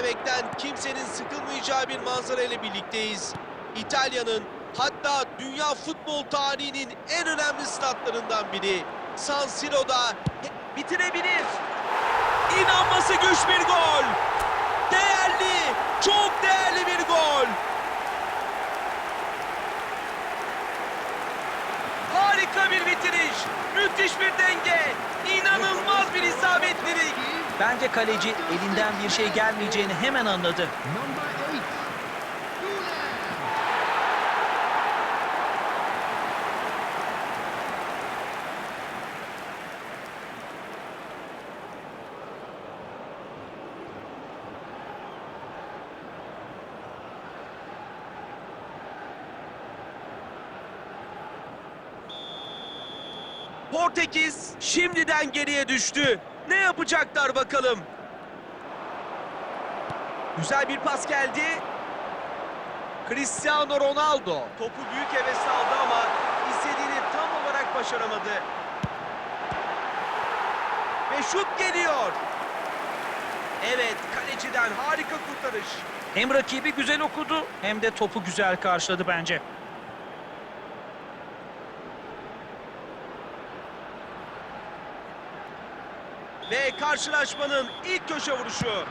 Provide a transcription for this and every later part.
İzlemekten kimsenin sıkılmayacağı bir manzara ile birlikteyiz. İtalya'nın hatta dünya futbol tarihinin en önemli statlarından biri. San Siro'da bitirebilir. İnanması güç bir gol. Değerli, çok değerli bir gol. Harika bir bitiriş. Müthiş bir denge. İnanılmaz bir isabetlilik. Bence kaleci elinden bir şey gelmeyeceğini hemen anladı. Portekiz şimdiden geriye düştü. Ne yapacaklar bakalım? Güzel bir pas geldi. Cristiano Ronaldo topu büyük hevesle aldı ama istediğini tam olarak başaramadı. Ve şut geliyor. Evet, kaleciden harika kurtarış. Hem rakibi güzel okudu hem de topu güzel karşıladı bence. Ve karşılaşmanın ilk köşe vuruşu.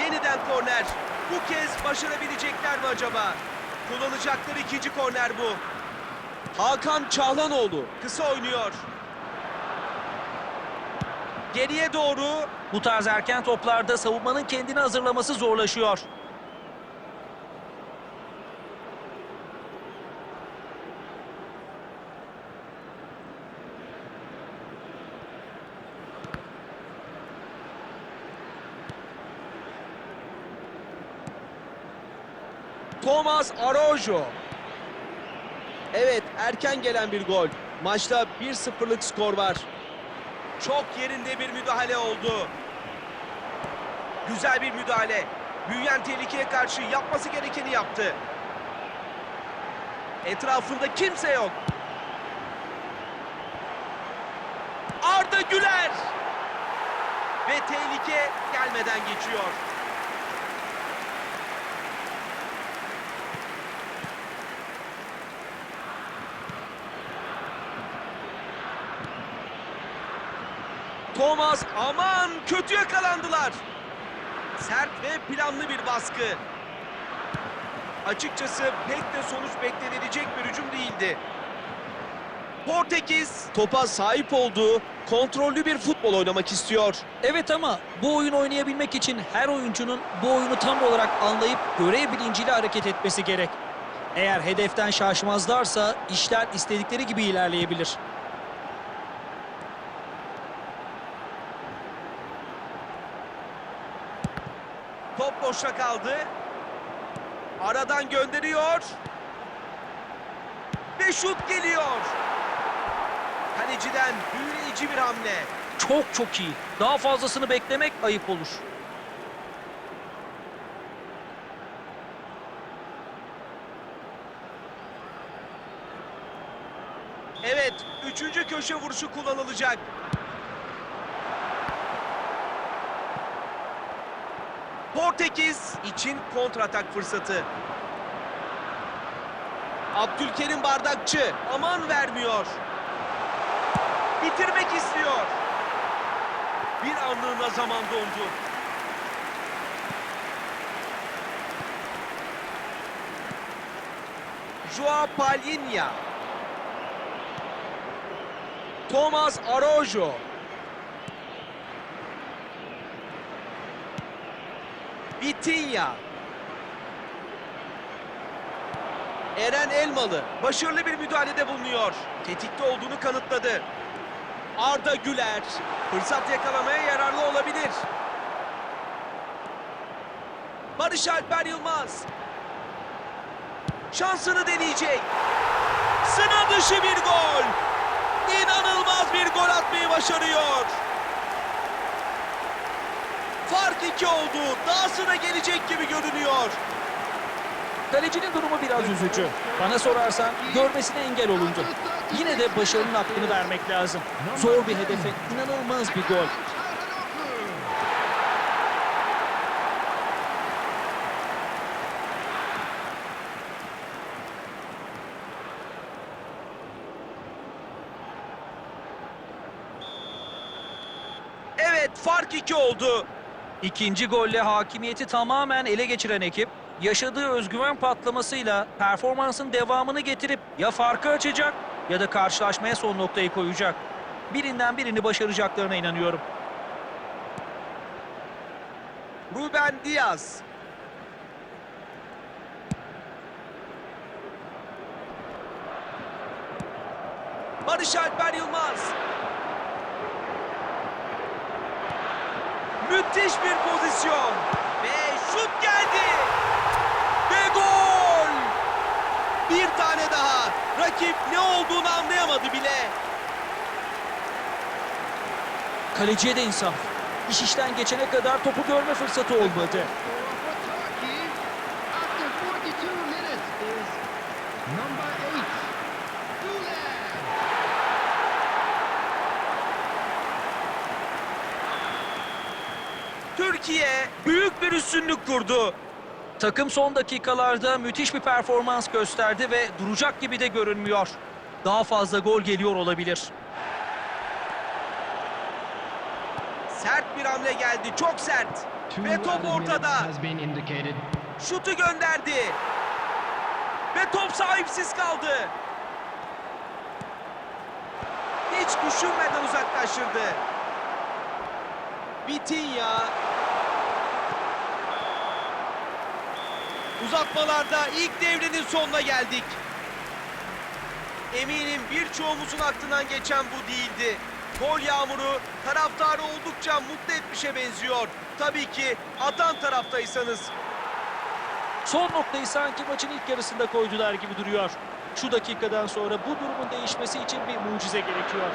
Yeniden korner. Bu kez başarabilecekler mi acaba? Kullanacakları ikinci korner bu. Hakan Çağlanoğlu kısa oynuyor. Geriye doğru Bu tarz erken toplarda savunmanın kendini hazırlaması zorlaşıyor. Thomas Araujo. Evet erken gelen bir gol. Maçta 1-0'lık skor var. Çok yerinde bir müdahale oldu. Güzel bir müdahale. Büyüyen tehlikeye karşı yapması gerekeni yaptı. Etrafında kimse yok. Arda Güler. Ve tehlike gelmeden geçiyor. Thomas aman kötü yakalandılar. Sert ve planlı bir baskı. Açıkçası pek de sonuç beklenilecek bir hücum değildi. Portekiz topa sahip olduğu kontrollü bir futbol oynamak istiyor. Evet ama bu oyun oynayabilmek için her oyuncunun bu oyunu tam olarak anlayıp görev bilinciyle hareket etmesi gerek. Eğer hedeften şaşmazlarsa işler istedikleri gibi ilerleyebilir. Top boşta kaldı. Aradan gönderiyor. Ve şut geliyor. Kaleciden büyüleyici bir hamle. Çok çok iyi. Daha fazlasını beklemek ayıp olur. Evet, üçüncü köşe vuruşu kullanılacak. Portekiz için kontratak fırsatı. Abdülkerim Bardakçı aman vermiyor. Bitirmek istiyor. Bir anlığına zaman dondu. Joao Palhinha. Thomas Araujo. Vitinha. Eren Elmalı başarılı bir müdahalede bulunuyor. Tetikte olduğunu kanıtladı. Arda Güler fırsat yakalamaya yararlı olabilir. Barış Alper Yılmaz. Şansını deneyecek. Sıra dışı bir gol. İnanılmaz bir gol atmayı başarıyor. Fark iki oldu. Dahasına gelecek gibi görünüyor. Kalecinin durumu biraz üzücü. Bana sorarsan görmesine engel olundu. Yine de başarının hakkını vermek lazım. Zor bir hedefe inanılmaz bir gol. Evet fark iki oldu. İkinci golle hakimiyeti tamamen ele geçiren ekip yaşadığı özgüven patlamasıyla performansın devamını getirip ya farkı açacak ya da karşılaşmaya son noktayı koyacak. Birinden birini başaracaklarına inanıyorum. Ruben Diaz. Barış Alper Yılmaz. Müthiş bir pozisyon. Ve şut geldi. Ve gol. Bir tane daha. Rakip ne olduğunu anlayamadı bile. Kaleciye de insaf. İş işten geçene kadar topu görme fırsatı olmadı. Türkiye büyük bir üstünlük kurdu. Takım son dakikalarda müthiş bir performans gösterdi ve duracak gibi de görünmüyor. Daha fazla gol geliyor olabilir. Sert bir hamle geldi. Çok sert. Ve top ortada. Şutu gönderdi. Ve top sahipsiz kaldı. Hiç düşünmeden uzaklaştırdı. Vitinha. Uzatmalarda ilk devrenin sonuna geldik. Eminim birçoğumuzun aklından geçen bu değildi. Gol yağmuru taraftarı oldukça mutlu etmişe benziyor. Tabii ki atan taraftaysanız. Son noktayı sanki maçın ilk yarısında koydular gibi duruyor. Şu dakikadan sonra bu durumun değişmesi için bir mucize gerekiyor.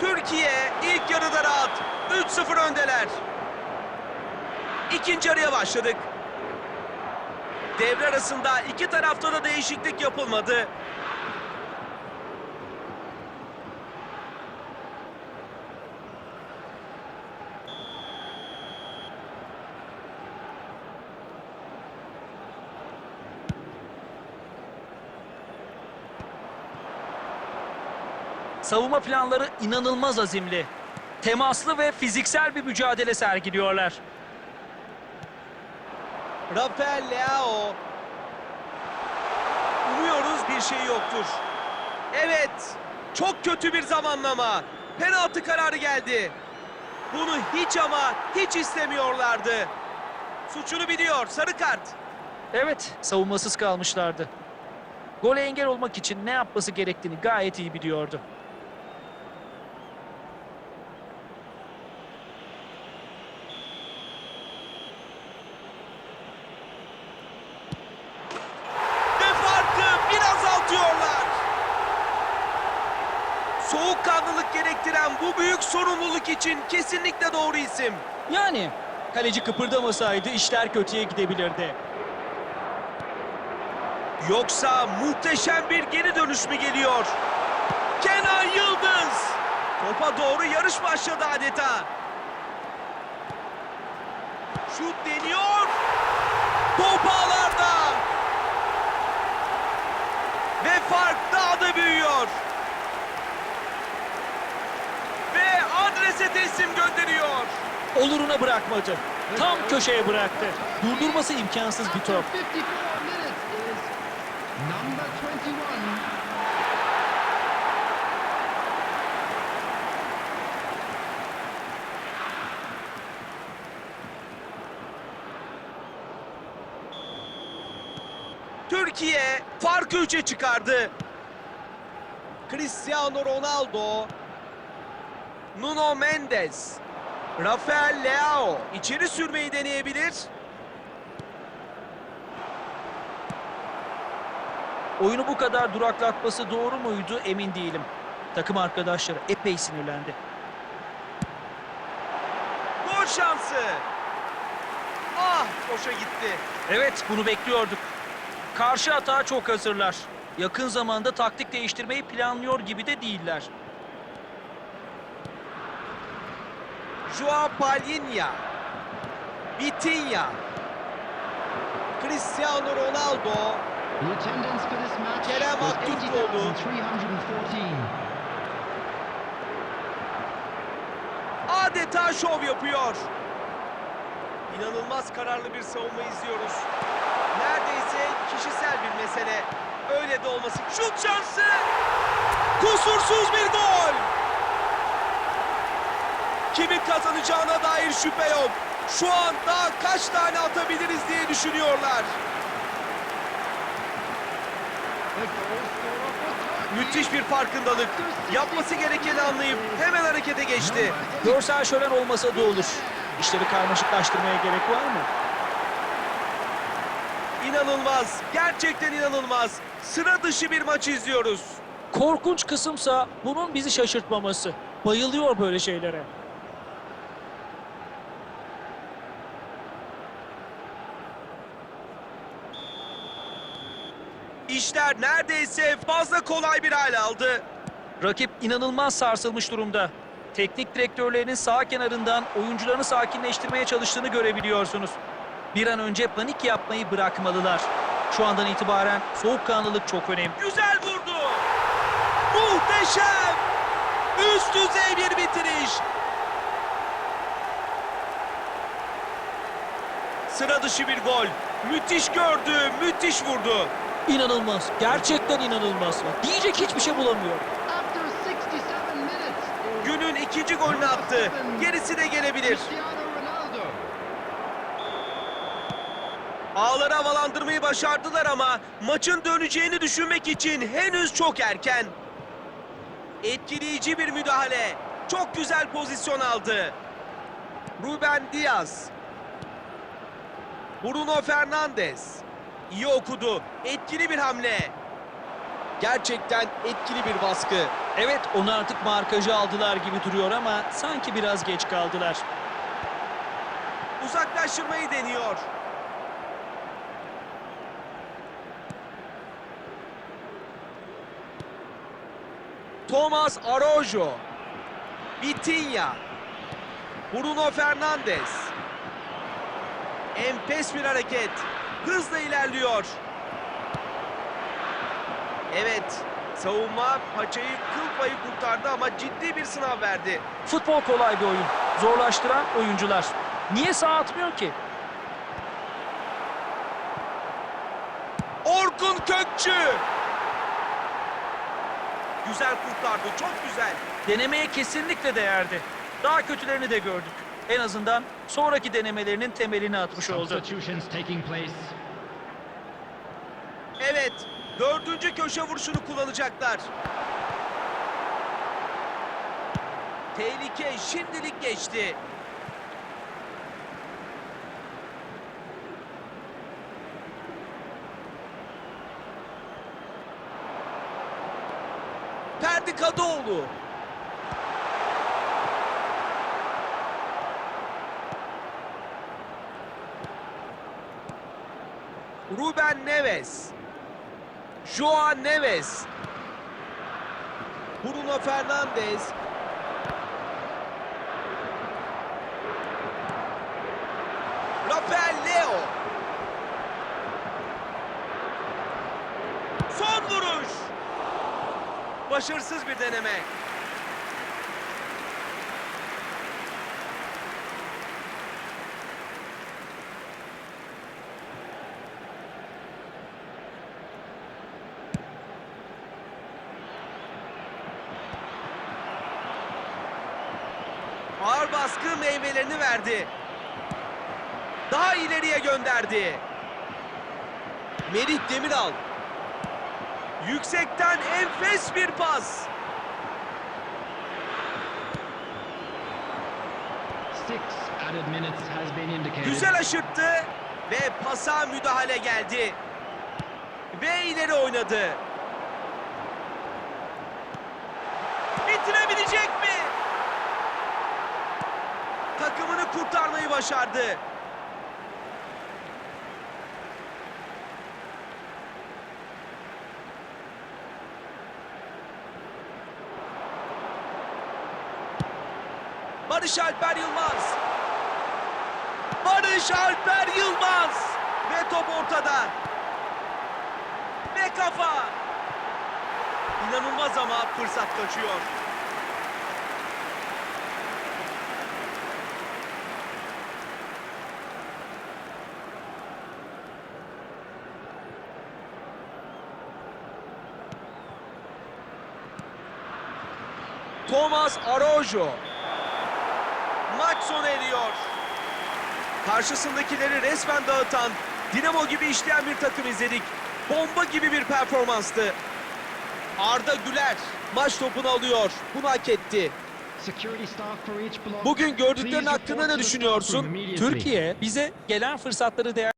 Türkiye ilk yarıda rahat. 3-0 öndeler. İkinci yarıya başladık. Devre arasında iki tarafta da değişiklik yapılmadı. Savunma planları inanılmaz azimli. Temaslı ve fiziksel bir mücadele sergiliyorlar. Rafael Leao. Umuyoruz bir şey yoktur. Evet, çok kötü bir zamanlama. Penaltı kararı geldi. Bunu hiç ama hiç istemiyorlardı. Suçunu biliyor, sarı kart. Evet, savunmasız kalmışlardı. Gole engel olmak için ne yapması gerektiğini gayet iyi biliyordu. Ve farkı bir azaltıyorlar. Soğukkanlılık gerektiren bu büyük sorumluluk için kesinlikle doğru isim. Yani kaleci kıpırdamasaydı işler kötüye gidebilirdi. Yoksa muhteşem bir geri dönüş mü geliyor? Kenan Yıldız! Topa doğru yarış başladı adeta. Şut deniyor. Top ağlarda. Ve fark daha da büyüyor. Adrese teslim gönderiyor. Oluruna bırakmadı. Tam köşeye bıraktı. Durdurması imkansız bir top. After 54 minutes is number 21, Türkiye farkı 3'e çıkardı. Cristiano Ronaldo, Nuno Mendes. Rafael Leao içeri sürmeyi deneyebilir. Oyunu bu kadar duraklatması doğru muydu emin değilim. Takım arkadaşları epey sinirlendi. Gol şansı. Ah boşa gitti. Evet bunu bekliyorduk. Karşı atağa çok hazırlar. Yakın zamanda taktik değiştirmeyi planlıyor gibi de değiller. Joao Palhinha. Vitinha. Cristiano Ronaldo. Kerem Aktürkoğlu. 80,314. Adeta şov yapıyor. İnanılmaz kararlı bir savunma izliyoruz. Neredeyse kişisel bir mesele. Öyle de olması. Şut şansı. Kusursuz bir gol. Kimin kazanacağına dair şüphe yok. Şu an daha kaç tane atabiliriz diye düşünüyorlar. Müthiş bir farkındalık. Yapması gerekeni anlayıp hemen harekete geçti. Görsel şölen olmasa da olur. İşleri karmaşıklaştırmaya gerek var mı? İnanılmaz. Gerçekten inanılmaz. Sıra dışı bir maç izliyoruz. Korkunç kısımsa bunun bizi şaşırtmaması. Bayılıyor böyle şeylere. İşler neredeyse fazla kolay bir hal aldı. Rakip inanılmaz sarsılmış durumda. Teknik direktörlerinin sağ kenarından oyuncularını sakinleştirmeye çalıştığını görebiliyorsunuz. Bir an önce panik yapmayı bırakmalılar. Şu andan itibaren soğukkanlılık çok önemli. Güzel vurdu. Muhteşem. Üst düzey bir bitiriş. Sıra dışı bir gol. Müthiş gördü, müthiş vurdu. İnanılmaz. Gerçekten inanılmaz. Diyecek hiçbir şey bulamıyorum. After 67 minutes, Günün ikinci golünü attı. Gerisi de gelebilir. Ağları havalandırmayı başardılar ama maçın döneceğini düşünmek için henüz çok erken. Etkileyici bir müdahale. Çok güzel pozisyon aldı. Ruben Diaz. Bruno Fernandes. İyi okudu. Etkili bir hamle. Gerçekten etkili bir baskı. Evet onu artık markajı aldılar gibi duruyor ama sanki biraz geç kaldılar. Uzaklaştırmayı deniyor. Thomas Araujo. Vitinha. Bruno Fernandes. Enfes bir hareket. Hızla ilerliyor. Evet. Savunma paçayı kıl payı kurtardı ama ciddi bir sınav verdi. Futbol kolay bir oyun. Zorlaştıran oyuncular. Niye sağ atmıyor ki? Orkun Kökçü. Güzel kurtardı. Çok güzel. Denemeye kesinlikle değerdi. Daha kötülerini de gördük. En azından sonraki denemelerinin temelini atmış oldu. Evet. Dördüncü köşe vuruşunu kullanacaklar. Tehlike şimdilik geçti. Ferdi Kadıoğlu. Ruben Neves. Joao Neves. Bruno Fernandes. Rafael Leo. Son vuruş. Başarısız bir deneme. Baskı meyvelerini verdi. Daha ileriye gönderdi. Merih Demiral. Yüksekten enfes bir pas. Güzel aşırttı ve pasa müdahale geldi. Ve ileri oynadı. Bitirebilecek mi? Kurtarmayı başardı. Barış Alper Yılmaz. Barış Alper Yılmaz. Ve top ortada. Ve kafa. İnanılmaz ama fırsat kaçıyor. Thomas Araujo. Maç sona eriyor. Karşısındakileri resmen dağıtan, dinamo gibi işleyen bir takım izledik. Bomba gibi bir performanstı. Arda Güler maç topunu alıyor. Bunu hak etti. Bugün gördüklerin hakkında ne düşünüyorsun? Türkiye bize gelen fırsatları değer